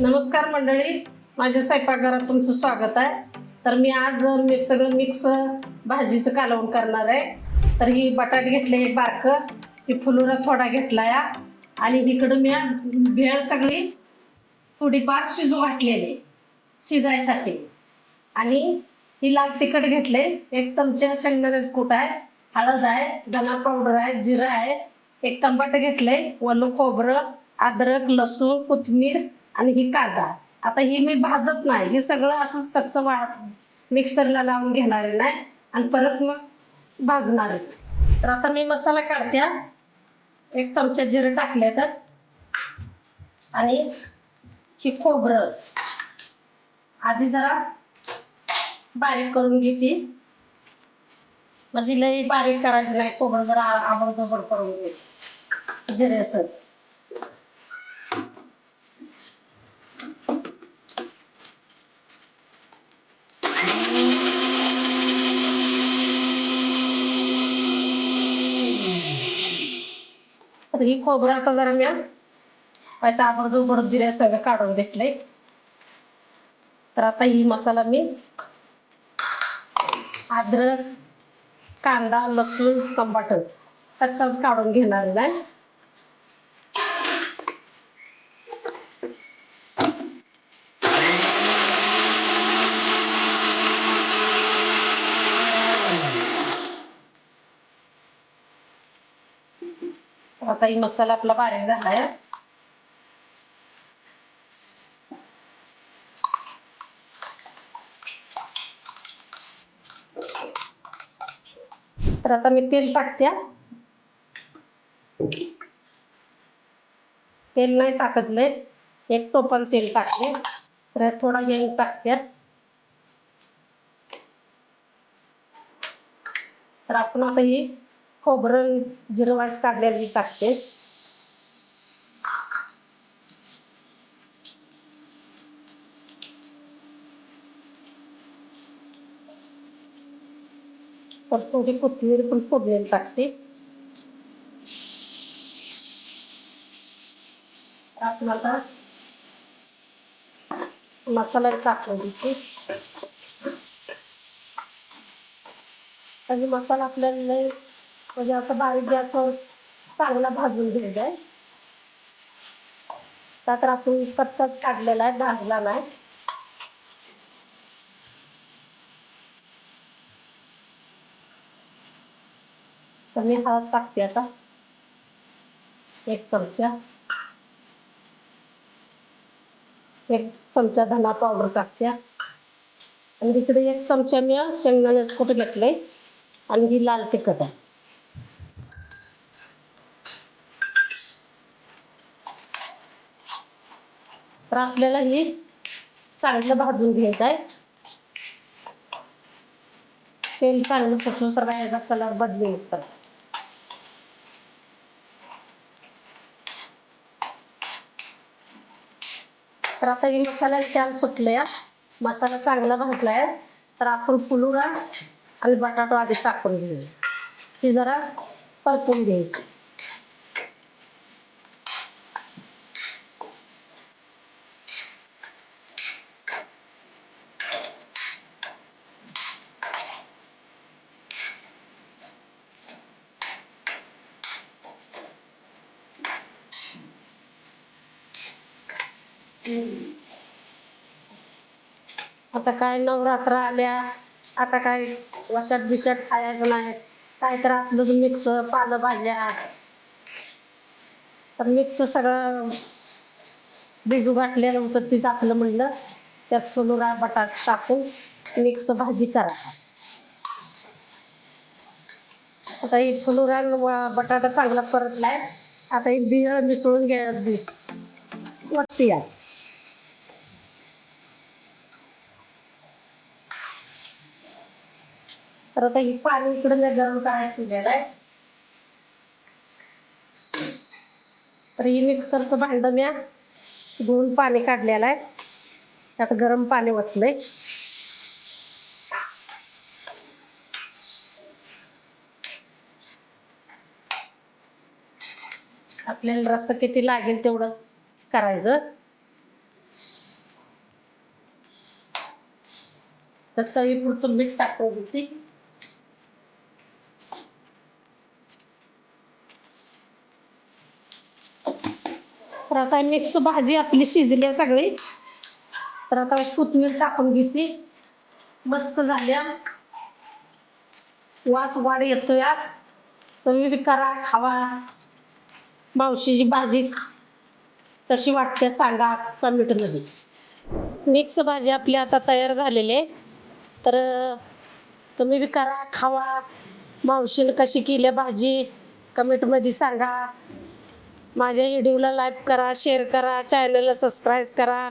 नमस्कार मंडळी माझ्या स्वयंपाकघरात तुमचं स्वागत आहे. तर मी आज मी सगळं मिक्स भाजीचं कालवण करणार आहे. तर ही बटाट घेतले एक बारकं ही फुलुरा थोडा घेतला या आणि इकडं मी भेळ सगळी थोडीफार शिजू घातलेली शिजायसाठी. आणि ही लाल तिखट घेतले एक चमचा शेंगदाण्याचं कूट आहे हळद आहे धना पावडर आहे जिरं आहे एक टमाटर घेतले वलू खोबरं अद्रक लसूण कोथिंबीर आणि ही कांदा. आता ही मी भाजत नाही. हे सगळं असंच कच्चं वा मिक्सरला लावून घेणार आहे नाही आणि परत मग भाजणार आहे. तर आता मी मसाला काढते एक चमचा जिरं टाकले तर. आणि ही खोबरं. आधी जरा बारीक करून घेते. म्हणजे लई बारीक करायचं नाही. खोबरं जरा आबडधोबड करून घ्यायचं जिरे असत तर ही खोबरं आता जरा मी पैसा आबडधोबड जिरे सगळं काढून घेतलंय. तर आता ही मसाला मी अद्रक कांदा लसूण टमाटर कच्चाच काढून घेणार नाही आता ही मसाला आपला बारीक झालाय. तर आता मी तेल टाकत्या तेल नाही टाकतले एक टोपण तेल टाकले तर थोडा हिंग टाकत्या तर आपण आता ही खोबरं जिरं वाईस काढलेली टाकते. तर थोडी कोथिंबीर पण फोडलेली टाकते. आपण मसाला टाकून देते. आणि मसाला आपल्याला म्हणजे असं बारीक जास्त चांगला भाजून घ्यायचा आहे का तर आपण कच्चाच काढलेला आहे भाजला नाही. तर मी हळद टाकते आता. एक चमचा. एक चमचा धना पावडर टाकते. आणि तिकडे एक चमचा मी शेंगदाण्याचं कुठं घेतलंय. आणि ही लाल तिखट आहे. आता आपल्याला ही चांगलं भाजून घ्यायचं आहे तेल चांगलं ससुसर याचा कलर बदलून तर तर आता ही मसाला छान सुटले मसाला चांगला भाजलाय. तर आपण फुलुरा आणि बटाटो आधी टाकून घेऊया. ती जरा परतून घ्यायची. आता काय नवरात्र आल्या आता काय वशात बिशात खायचं नाही काय तर असलं मिक्स पालंभाज्या. तर मिक्स सगळं बिजू घातलेलं होतं तीच आपलं म्हणलं त्यात सोलुरा बटाट टाकून मिक्स भाजी करा. आता ही फुलुरा व बटाटा चांगला परतलाय. आता ही बिळ मिसळून घ्यायची वरती या तर आता ही पाणी इकडून गरम करायला ठेवलेलं आहे. तर ही मिक्सरचं भांडं म्या धुवून पाणी काढलेलं आहे. त्यात गरम पाणी वतलंय आपल्याला रस्सा किती लागेल तेवढं करायचं. तर चवीपुरतं मीठ टाकून होती तर आता मिक्स भाजी आपली शिजली आहे सगळी. तर आता कोथिंबीर टाकून घेते. मस्त झाल्या वास वाढ येतो या तुम्ही करा खावा. मावशीची भाजी. कशी वाटते सांगा. कमेंटमध्ये मिक्स भाजी आपली आता तयार झालेली आहे. तर तुम्ही बी करा खावा. मावशीनं कशी केली भाजी कमेंटमध्ये सांगा. माझ्या व्हिडिओला लाईक करा शेअर करा चॅनलला सबस्क्राईब करा.